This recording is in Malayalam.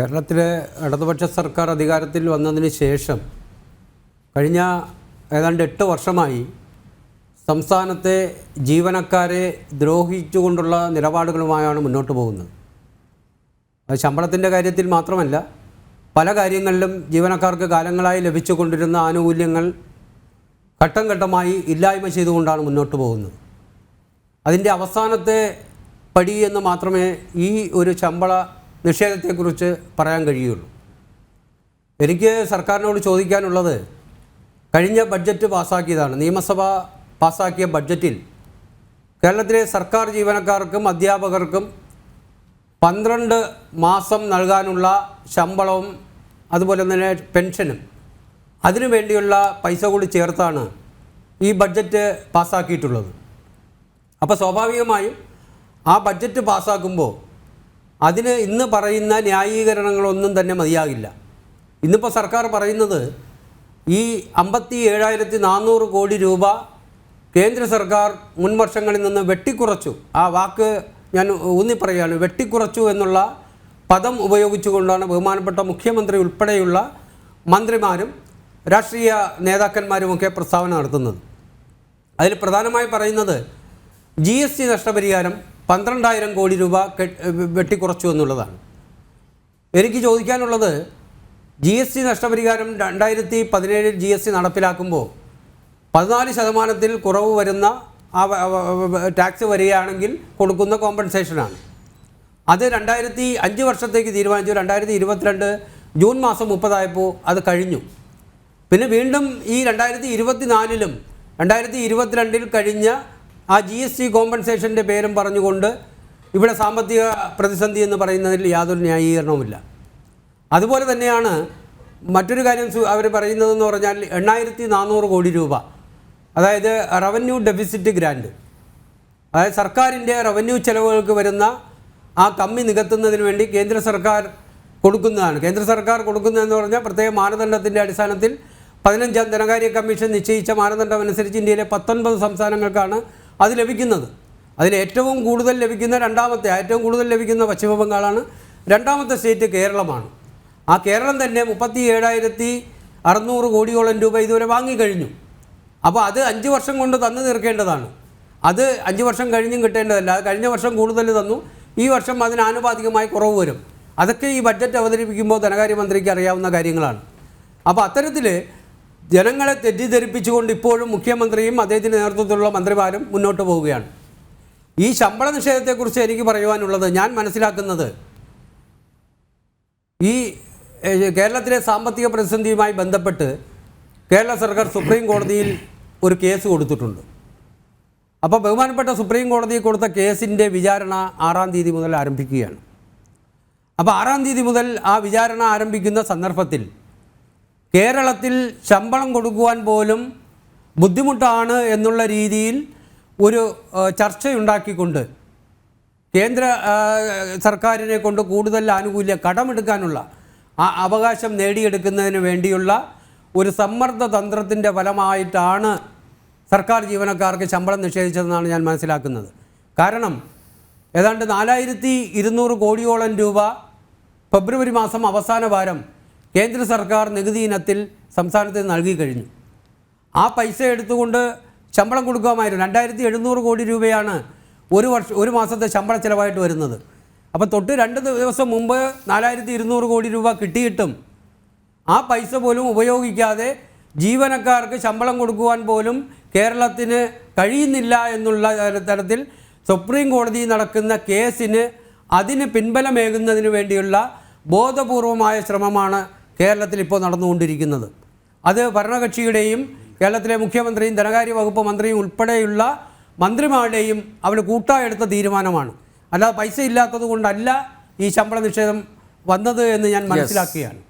കേരളത്തിലെ ഇടതുപക്ഷ സർക്കാർ അധികാരത്തിൽ വന്നതിന് ശേഷം കഴിഞ്ഞ ഏതാണ്ട് എട്ട് വർഷമായി സംസ്ഥാനത്തെ ജീവനക്കാരെ ദ്രോഹിച്ചുകൊണ്ടുള്ള നിലപാടുകളുമായാണ് മുന്നോട്ട് പോകുന്നത്. അത് ശമ്പളത്തിന്റെ കാര്യത്തിൽ മാത്രമല്ല പല കാര്യങ്ങളിലും ജീവനക്കാർക്ക് കാലങ്ങളായി ലഭിച്ചുകൊണ്ടിരുന്ന ആനുകൂല്യങ്ങൾ ഘട്ടം ഘട്ടമായി ഇല്ലായ്മ ചെയ്തുകൊണ്ടാണ് മുന്നോട്ട് പോകുന്നത്. അതിന്റെ അവസാനത്തെ പടി എന്ന് മാത്രമേ ഈ ഒരു ശമ്പള നിഷേധത്തെക്കുറിച്ച് പറയാൻ കഴിയുള്ളൂ എനിക്ക് സർക്കാരിനോട് ചോദിക്കാനുള്ളത് കഴിഞ്ഞ ബഡ്ജറ്റ് പാസ്സാക്കിയതാണ്. നിയമസഭ പാസ്സാക്കിയ ബഡ്ജറ്റിൽ കേരളത്തിലെ സർക്കാർ ജീവനക്കാർക്കും അധ്യാപകർക്കും പന്ത്രണ്ട് മാസം നൽകാനുള്ള ശമ്പളവും അതുപോലെ തന്നെ പെൻഷനും അതിനു വേണ്ടിയുള്ള പൈസ കൂടി ചേർത്താണ് ഈ ബഡ്ജറ്റ് പാസ്സാക്കിയിട്ടുള്ളത്. അപ്പോൾ സ്വാഭാവികമായും ആ ബഡ്ജറ്റ് പാസ്സാക്കുമ്പോൾ അതിന് ഇന്ന് പറയുന്ന ന്യായീകരണങ്ങളൊന്നും തന്നെ മതിയാകില്ല. ഇന്നിപ്പോൾ സർക്കാർ പറയുന്നത് ഈ അമ്പത്തി ഏഴായിരത്തി നാനൂറ് കോടി രൂപ കേന്ദ്ര സർക്കാർ മുൻ വർഷങ്ങളിൽ നിന്ന് വെട്ടിക്കുറച്ചു. ആ വാക്ക് ഞാൻ ഊന്നി പറയുകയാണ് വെട്ടിക്കുറച്ചു എന്നുള്ള പദം ഉപയോഗിച്ചുകൊണ്ടാണ് ബഹുമാനപ്പെട്ട മുഖ്യമന്ത്രി ഉൾപ്പെടെയുള്ള മന്ത്രിമാരും രാഷ്ട്രീയ നേതാക്കന്മാരുമൊക്കെ പ്രസ്താവന നടത്തുന്നത്. അതിൽ പ്രധാനമായി പറയുന്നത് ജി എസ് ടി നഷ്ടപരിഹാരം പന്ത്രണ്ടായിരം കോടി രൂപ വെട്ടിക്കുറച്ചു എന്നുള്ളതാണ്. എനിക്ക് ചോദിക്കാനുള്ളത് ജി എസ് ടി നഷ്ടപരിഹാരം രണ്ടായിരത്തി പതിനേഴിൽ ജി എസ് ടി നടപ്പിലാക്കുമ്പോൾ പതിനാല് ശതമാനത്തിൽ കുറവ് വരുന്ന ആ ടാക്സ് വരികയാണെങ്കിൽ കൊടുക്കുന്ന കോമ്പൻസേഷനാണ്. അത് രണ്ടായിരത്തി അഞ്ച് വർഷത്തേക്ക് തീരുമാനിച്ചു. രണ്ടായിരത്തി ഇരുപത്തിരണ്ട് ജൂൺ മാസം മുപ്പതായപ്പോൾ അത് കഴിഞ്ഞു. പിന്നെ വീണ്ടും ഈ രണ്ടായിരത്തി ഇരുപത്തിനാലിലും രണ്ടായിരത്തി ഇരുപത്തിരണ്ടിൽ കഴിഞ്ഞ ആ ജി എസ് ടി കോമ്പൻസേഷന്റെ പേരും പറഞ്ഞുകൊണ്ട് ഇവിടെ സാമ്പത്തിക പ്രതിസന്ധി എന്ന് പറയുന്നതിൽ യാതൊരു ന്യായീകരണവുമില്ല. അതുപോലെ തന്നെയാണ് മറ്റൊരു കാര്യം അവർ പറയുന്നതെന്ന് പറഞ്ഞാൽ എണ്ണായിരത്തി നാനൂറ് കോടി രൂപ അതായത് റവന്യൂ ഡെഫിസിറ്റ് ഗ്രാൻഡ് അതായത് സർക്കാരിന്റെ റവന്യൂ ചെലവുകൾക്ക് വരുന്ന ആ കമ്മി നികത്തുന്നതിന് വേണ്ടി കേന്ദ്ര സർക്കാർ കൊടുക്കുന്നതാണ്. കേന്ദ്ര സർക്കാർ കൊടുക്കുന്നതെന്ന് പറഞ്ഞാൽ പ്രത്യേക മാനദണ്ഡത്തിന്റെ അടിസ്ഥാനത്തിൽ പതിനഞ്ചാം ധനകാര്യ കമ്മീഷൻ നിശ്ചയിച്ച മാനദണ്ഡമനുസരിച്ച് ഇന്ത്യയിലെ പത്തൊൻപത് സംസ്ഥാനങ്ങൾക്കാണ് അത് ലഭിക്കുന്നത്. അതിൽ ഏറ്റവും കൂടുതൽ ലഭിക്കുന്ന രണ്ടാമത്തെ ഏറ്റവും കൂടുതൽ ലഭിക്കുന്ന പശ്ചിമ ബംഗാളാണ് രണ്ടാമത്തെ സ്റ്റേറ്റ് കേരളമാണ്. ആ കേരളം തന്നെ മുപ്പത്തി ഏഴായിരത്തി അറുന്നൂറ് കോടിയോളം രൂപ ഇതുവരെ വാങ്ങിക്കഴിഞ്ഞു അപ്പോൾ അത് അഞ്ച് വർഷം കൊണ്ട് തന്നു തീർക്കേണ്ടതാണ്. അത് അഞ്ച് വർഷം കഴിഞ്ഞും കിട്ടേണ്ടതല്ല. അത് കഴിഞ്ഞ വർഷം കൂടുതൽ തന്നു. ഈ വർഷം അതിന് ആനുപാതികമായി കുറവ് വരും. അതൊക്കെ ഈ ബഡ്ജറ്റ് അവതരിപ്പിക്കുമ്പോൾ ധനകാര്യമന്ത്രിക്ക് അറിയാവുന്ന കാര്യങ്ങളാണ്. അപ്പോൾ അത്തരത്തിൽ ജനങ്ങളെ തെറ്റിദ്ധരിപ്പിച്ചുകൊണ്ട് ഇപ്പോഴും മുഖ്യമന്ത്രിയും അദ്ദേഹത്തിന്റെ നേതൃത്വത്തിലുള്ള മന്ത്രിമാരും മുന്നോട്ട് പോവുകയാണ്. ഈ ശമ്പള നിഷേധത്തെക്കുറിച്ച് എനിക്ക് പറയുവാനുള്ളത് ഞാൻ മനസ്സിലാക്കുന്നത് ഈ കേരളത്തിലെ സാമ്പത്തിക പ്രതിസന്ധിയുമായി ബന്ധപ്പെട്ട് കേരള സർക്കാർ സുപ്രീം കോടതിയിൽ ഒരു കേസ് കൊടുത്തിട്ടുണ്ട്. അപ്പോൾ ബഹുമാനപ്പെട്ട സുപ്രീം കോടതി കൊടുത്ത കേസിന്റെ വിചാരണ ആറാം തീയതി മുതൽ ആരംഭിക്കുകയാണ്. അപ്പോൾ ആറാം തീയതി മുതൽ ആ വിചാരണ ആരംഭിക്കുന്ന സന്ദർഭത്തിൽ കേരളത്തിൽ ശമ്പളം കൊടുക്കുവാൻ പോലും ബുദ്ധിമുട്ടാണ് എന്നുള്ള രീതിയിൽ ഒരു ചർച്ചയുണ്ടാക്കിക്കൊണ്ട് കേന്ദ്ര സർക്കാരിനെ കൊണ്ട് കൂടുതൽ ആനുകൂല്യ കടമെടുക്കാനുള്ള ആ അവകാശം നേടിയെടുക്കുന്നതിന് വേണ്ടിയുള്ള ഒരു സമ്മർദ്ദ തന്ത്രത്തിന്റെ ഫലമായിട്ടാണ് സർക്കാർ ജീവനക്കാർക്ക് ശമ്പളം നിഷേധിച്ചതെന്നാണ് ഞാൻ മനസ്സിലാക്കുന്നത്. കാരണം ഏതാണ്ട് നാലായിരത്തി ഇരുന്നൂറ് കോടിയോളം രൂപ ഫെബ്രുവരി മാസം അവസാന വാരം കേന്ദ്ര സർക്കാർ നികുതി ഇനത്തിൽ സംസ്ഥാനത്തിന് നൽകി കഴിഞ്ഞു. ആ പൈസ എടുത്തുകൊണ്ട് ശമ്പളം കൊടുക്കാമായിരുന്നു. രണ്ടായിരത്തി എഴുന്നൂറ് കോടി രൂപയാണ് ഒരു വർഷം ഒരു മാസത്തെ ശമ്പള ചിലവായിട്ട് വരുന്നത്. അപ്പോൾ തൊട്ട് രണ്ട് ദിവസം മുമ്പ് നാലായിരത്തി ഇരുന്നൂറ് കോടി രൂപ കിട്ടിയിട്ടും ആ പൈസ പോലും ഉപയോഗിക്കാതെ ജീവനക്കാർക്ക് ശമ്പളം കൊടുക്കുവാൻ പോലും കേരളത്തിന് കഴിയുന്നില്ല എന്നുള്ള തരത്തിൽ സുപ്രീം കോടതി നടക്കുന്ന കേസിന് അതിന് പിൻബലമേകുന്നതിന് വേണ്ടിയുള്ള ബോധപൂർവമായ ശ്രമമാണ് കേരളത്തിൽ ഇപ്പോൾ നടന്നുകൊണ്ടിരിക്കുന്നത്. അത് ഭരണകക്ഷിയുടെയും കേരളത്തിലെ മുഖ്യമന്ത്രിയും ധനകാര്യ വകുപ്പ് മന്ത്രിയും ഉൾപ്പെടെയുള്ള മന്ത്രിമാരുടെയും അവർ കൂട്ടായെടുത്ത തീരുമാനമാണ്. അല്ലാതെ പൈസ ഇല്ലാത്തത് കൊണ്ടല്ല ഈ ശമ്പള നിഷേധം വന്നത് എന്ന് ഞാൻ മനസ്സിലാക്കുകയാണ്